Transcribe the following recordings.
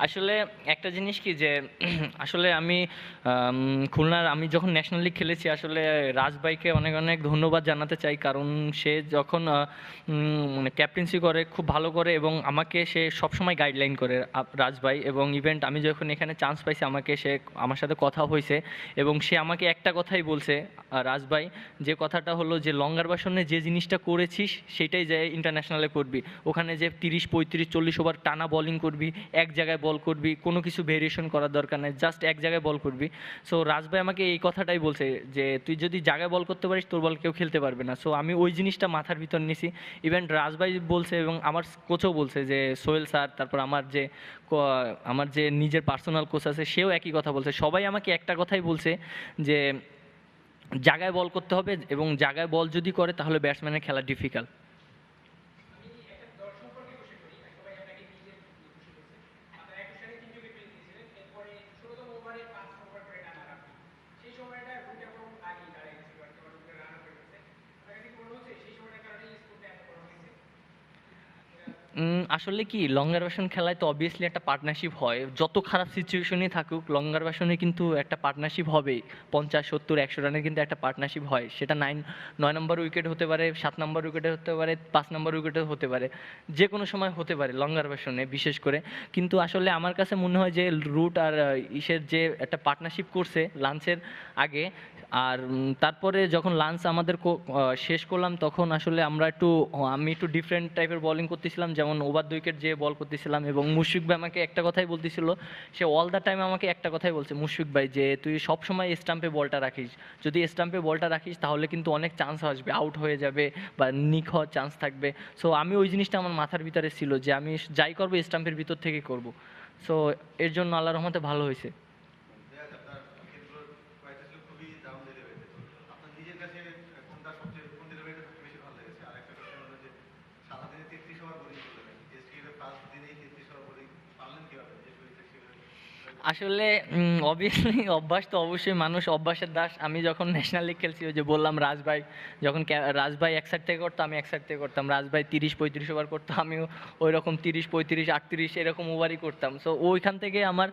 আসলে একটা জিনিস কি যে আসলে আমি খুলনার আমি যখন ন্যাশনাল লিগ খেলেছি আসলে রাজভাইকে অনেক অনেক ধন্যবাদ জানাতে চাই। কারণ সে যখন মানে ক্যাপ্টেন্সি করে খুব ভালো করে এবং আমাকে সে সবসময় গাইডলাইন করে রাজভাই এবং ইভেন্ট আমি যখন এখানে চান্স পাইছি আমাকে সে আমার সাথে কথা হয়েছে এবং সে আমাকে একটা কথাই বলছে আহ, রাজভাই যে কথাটা হলো যে লঙ্গার বাসনে যে জিনিসটা করেছিস সেটাই যে ইন্টারন্যাশনালে করবি। ওখানে যে তিরিশ পঁয়ত্রিশ চল্লিশ ওভার টানা বলিং করবি এক জায়গায় বল করবি, কোনো কিছু ভেরিয়েশন করার দরকার নেই জাস্ট এক জায়গায় বল করবি। সো রাজভাই আমাকে এই কথাটাই বলছে যে, তুই যদি জায়গায় বল করতে পারিস, তোর বল কেউ খেলতে পারবে না। সো আমি ওই জিনিসটা মাথার ভিতর নিছি। ইভেন রাজভাই বলছে এবং আমার কোচও বলছে যে, সোহেল স্যার তারপর আমার যে আমার যে নিজের পার্সোনাল কোচ আছে, সেও একই কথা বলছে। সবাই আমাকে একটা কথাই বলছে যে, জায়গায় বল করতে হবে এবং জায়গায় বল যদি করে, তাহলে ব্যাটসম্যানের খেলা ডিফিকাল্ট উম, আসলে কি লঙ্গার ভার্সন খেলায় তো অবভিয়াসলি একটা পার্টনারশিপ হয়। যত খারাপ সিচুয়েশনই থাকুক লঙ্গার ভার্সনে কিন্তু একটা পার্টনারশিপ হবেই। পঞ্চাশ সত্তর একশো রানের কিন্তু একটা পার্টনারশিপ হয়। সেটা নাইন নয় নম্বর উইকেট হতে পারে সাত নম্বর উইকেটে হতে পারে পাঁচ নম্বর উইকেটে হতে পারে। যে কোনো সময় হতে পারে লঙ্গার ভার্সনে বিশেষ করে। কিন্তু আসলে আমার কাছে মনে হয় যে রুট আর ইসের যে একটা পার্টনারশিপ করছে লাঞ্চের আগে আর তারপরে যখন লাঞ্চ আমাদের কো- শেষ করলাম তখন আসলে আমরা একটু আমি একটু ডিফারেন্ট টাইপের বোলিং করতেছিলাম। যেমন ওভার দ্য উইকেট যে বল করতেছিলাম এবং মুশফিক ভাই আমাকে একটা কথাই বলতেছিল, সে অল দ্য টাইম আমাকে একটা কথাই বলছে, মুশফিক ভাই, যে তুই সব সময় স্টাম্পে বলটা রাখিস। যদি স্টাম্পে বলটা রাখিস, তাহলে কিন্তু অনেক চান্স আসবে আউট হয়ে যাবে বা নিক হওয়ার চান্স থাকবে। সো আমি ওই জিনিসটা আমার মাথার ভিতরে ছিল যে আমি যাই করব স্টাম্পের ভিতর থেকে করব। সো এর জন্য আল্লাহ রহমতে ভালো হয়েছে দেখ আপনার ক্ষেত্র কয়েকটা ছিল খুবই দারুণ ডেলিভারিতে আপনার নিজের কাছে কোনটা সবচেয়ে কোন ডেলিভারিটা সবচেয়ে বেশি ভালো লেগেছে আর একটা কোশ্চেন হলো যে সারাদিনে তেত্রিশ ওভার বোলিং করলেন টেস্ট ক্রিকেটের ফার্স্ট দিনেই তেত্রিশ ওভার বোলিং পারলেন কীভাবে যে শরীরটা সেভাবে আসলে অবভিয়াসলি অভ্যাস তো অবশ্যই মানুষ অভ্যাসের দাস। আমি যখন ন্যাশনাল লিগ খেলছি ওই যে বললাম রাজভাই যখন রাজভাই এক সাইড থেকে করতো আমি এক সাইড থেকে করতাম। রাজভাই তিরিশ পঁয়ত্রিশ ওভার করতো আমিও ওই রকম তিরিশ পঁয়ত্রিশ আটত্রিশ এরকম ওভারই করতাম। সো ওইখান থেকে আমার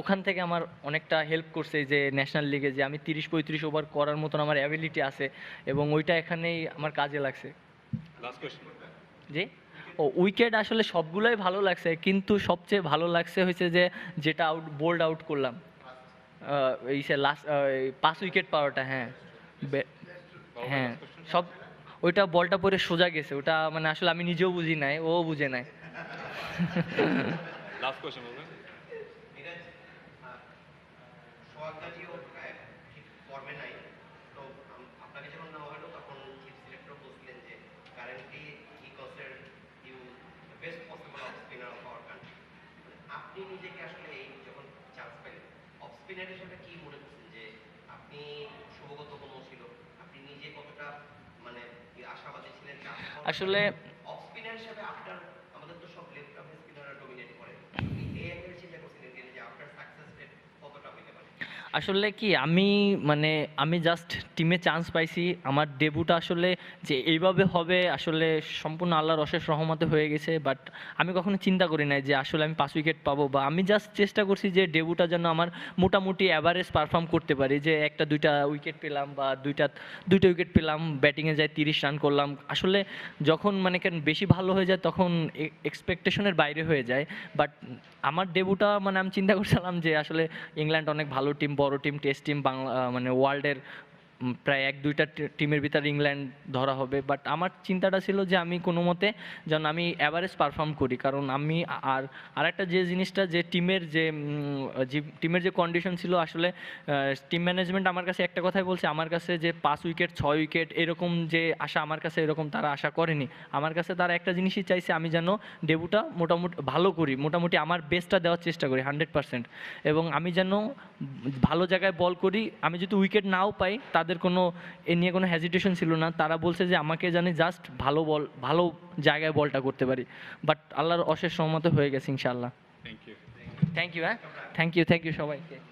ওখান থেকে আমার অনেকটা হেল্প করছে যে ন্যাশনাল লিগে যে আমি তিরিশ পঁয়ত্রিশ ওভার করার মতন আমার অ্যাবিলিটি আছে এবং ওইটা এখানেই আমার কাজে লাগছে। জি? ও উইকেট আসলে সবগুলোই ভালো লাগছে কিন্তু সবচেয়ে ভালো লাগছে হয়েছে যে যেটা আউট বোল্ড আউট করলাম। এই সে লাস্ট পাঁচ উইকেট পাওয়াটা হ্যাঁ। বে- হ্যাঁ সব ওইটা বলটা পরে সোজা গেছে ওটা মানে আসলে আমি নিজেও বুঝি নাই ও বুঝে নাই। লাস্ট কোয়েশ্চেন আপনি নিজেকে আসলে এই যখন চান্স পেলেন অফ স্পিনার সাথে কি মনে করছেন? যে আপনি শুভগত কোনো ছিল? আপনি নিজে কতটা মানে আশাবাদী ছিলেন আসলে- অফ স্পিনার হিসেবে আপনার আমাদের তো সব লেফট আর্ম স্পিনাররা ডমিনেট করে আপনি এই অ্যাঙ্গেল চিন্তা করছিলেন যে আপনার সাকসেস রেট কতটা হইতে পারে আসলে কি, আমি মানে আমি জাস্ট টিমে চান্স পাইছি। আমার ডেবুটা আসলে যে এইভাবে হবে, আসলে সম্পূর্ণ আল্লাহর অশেষ রহমতে হয়ে গেছে। বাট আমি কখনো চিন্তা করি নাই যে আসলে আমি পাঁচ উইকেট পাবো বা আমি জাস্ট চেষ্টা করছি যে ডেবুটা যেন আমার মোটামুটি অ্যাভারেজ পারফর্ম করতে পারি। যে একটা, দুইটা উইকেট পেলাম বা দুইটা দুইটা উইকেট পেলাম ব্যাটিংয়ে যায় তিরিশ রান করলাম। আসলে যখন মানে কেন বেশি ভালো হয়ে যায়, তখন এক্সপেকটেশনের বাইরে হয়ে যায়। বাট আমার ডেবুটা মানে আমি চিন্তা করছিলাম যে আসলে ইংল্যান্ড অনেক ভালো টিম বড় টিম টেস্ট টিম বাংলা মানে ওয়ার্ল্ডের প্রায় এক দুইটা টিমের ভিতরে ইংল্যান্ড ধরা হবে। বাট আমার চিন্তাটা ছিল যে আমি কোনো মতে যেন আমি অ্যাভারেজ পারফর্ম করি। কারণ আমি আর, আরেকটা যে জিনিসটা যে টিমের যে টিমের যে কন্ডিশন ছিল আসলে টিম ম্যানেজমেন্ট আমার কাছে একটা কথাই বলছে, আমার কাছে যে পাঁচ উইকেট ছয় উইকেট এরকম যে আশা আমার কাছে এরকম তারা আশা করেনি। আমার কাছে তারা একটা জিনিসই চাইছে, আমি যেন ডেবুটা মোটামুটি ভালো করি, মোটামুটি আমার বেস্টটা দেওয়ার চেষ্টা করি হান্ড্রেড পার্সেন্ট এবং আমি যেন ভালো জায়গায় বল করি, আমি যদি উইকেট নাও পাই, তাদের কোনো এ নিয়ে কোনো হ্যাজিটেশন ছিল না। তারা বলছে যে আমাকে জানি জাস্ট ভালো বল ভালো জায়গায় বলটা করতে পারি। বাট আল্লাহর অশেষ সহমত হয়ে গেছে ইনশাল্লাহ থ্যাংক ইউ থ্যাংক ইউ হ্যাঁ? থ্যাংক ইউ থ্যাংক ইউ সবাইকে।